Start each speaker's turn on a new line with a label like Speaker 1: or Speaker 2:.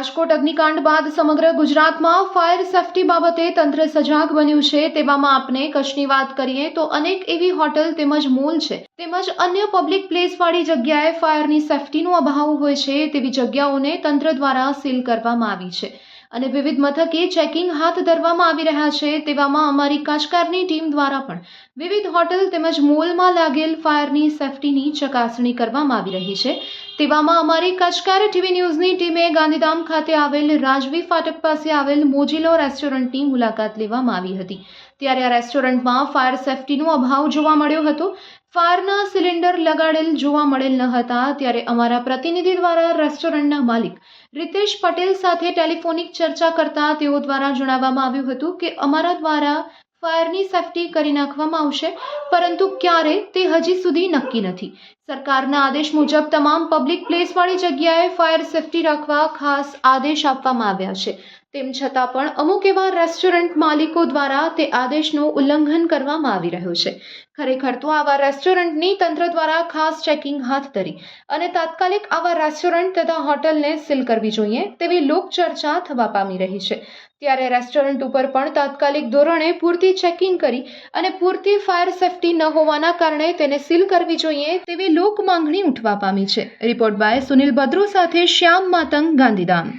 Speaker 1: રાજકોટ અગ્નિકાંડ બાદ સમગ્ર ગુજરાતમાં ફાયર સેફટી બાબતે તંત્ર સજાગ બન્યું છે. તેવામાં આપને કચ્છની વાત કરીએ તો અનેક એવી હોટલ તેમજ મોલ છે. તેમજ અન્ય પબ્લિક પ્લેસવાળી જગ્યાએ ફાયરની સેફટીનો અભાવ હોય છે તેવી જગ્યાઓને તંત્ર દ્વારા સીલ કરવામાં આવી છે. અને વિવિધ મથકે ચેકિંગ હાથ ધરવામાં આવી રહ્યા છે. તેવામાં અમારી કાચકારની ટીમ દ્વારા પણ વિવિધ હોટલ તેમજ મોલમાં લાગેલ ફાયરની સેફટીની ચકાસણી કરવામાં આવી રહી છે. તેવામાં અમારી કચકાર ટીવી ન્યૂઝની ટીમે ગાંધીધામ ખાતે આવેલ રાજવી ફાટક પાસે આવેલ મોજીલો રેસ્ટોરન્ટની મુલાકાત લેવામાં આવી હતી. ત્યારે આ રેસ્ટોરન્ટમાં ફાયર સેફટીનો અભાવ જોવા મળ્યો હતો. ફાયરના સિલિન્ડર લગાડેલ જોવા મળેલ ન હતા. ત્યારે અમારા પ્રતિનિધિ દ્વારા રેસ્ટોરન્ટના માલિક રિતેશ પટેલ સાથે ટેલિફોનિક ચર્ચા કરતા તેઓ દ્વારા જણાવવામાં આવ્યું હતું કે અમારા દ્વારા ફાયરની સેફટી કરી નાખવામાં આવશે, પરંતુ ક્યારે તે હજી સુધી નક્કી નથી. સરકારના આદેશ મુજબ તમામ પબ્લિક પ્લેસવાળી જગ્યાએ ફાયર સેફટી રાખવા ખાસ આદેશ આપવામાં આવ્યા છે. તેમ છતાં પણ અમુક એવા રેસ્ટોરન્ટ માલિકો દ્વારા તે આદેશનું ઉલ્લંઘન કરવામાં આવી રહ્યું છે. ખરેખર તો આવા રેસ્ટોરન્ટની તંત્ર દ્વારા ખાસ ચેકિંગ હાથ ધરી અને તાત્કાલિક આવા રેસ્ટોરન્ટ તથા હોટલને સીલ કરવી જોઈએ તેવી લોકચર્ચા થવા પામી રહી છે. ત્યારે રેસ્ટોરન્ટ ઉપર પણ તાત્કાલિક ધોરણે પૂરતી ચેકિંગ કરી અને પૂરતી ફાયર સેફટી ન હોવાના કારણે તેને સીલ કરવી જોઈએ તેવી લોક માંગણી ઉઠવા પામી છે. રિપોર્ટ બાય સુનિલ ભદ્રુ સાથે શ્યામ માતંગ ગાંધીધામ.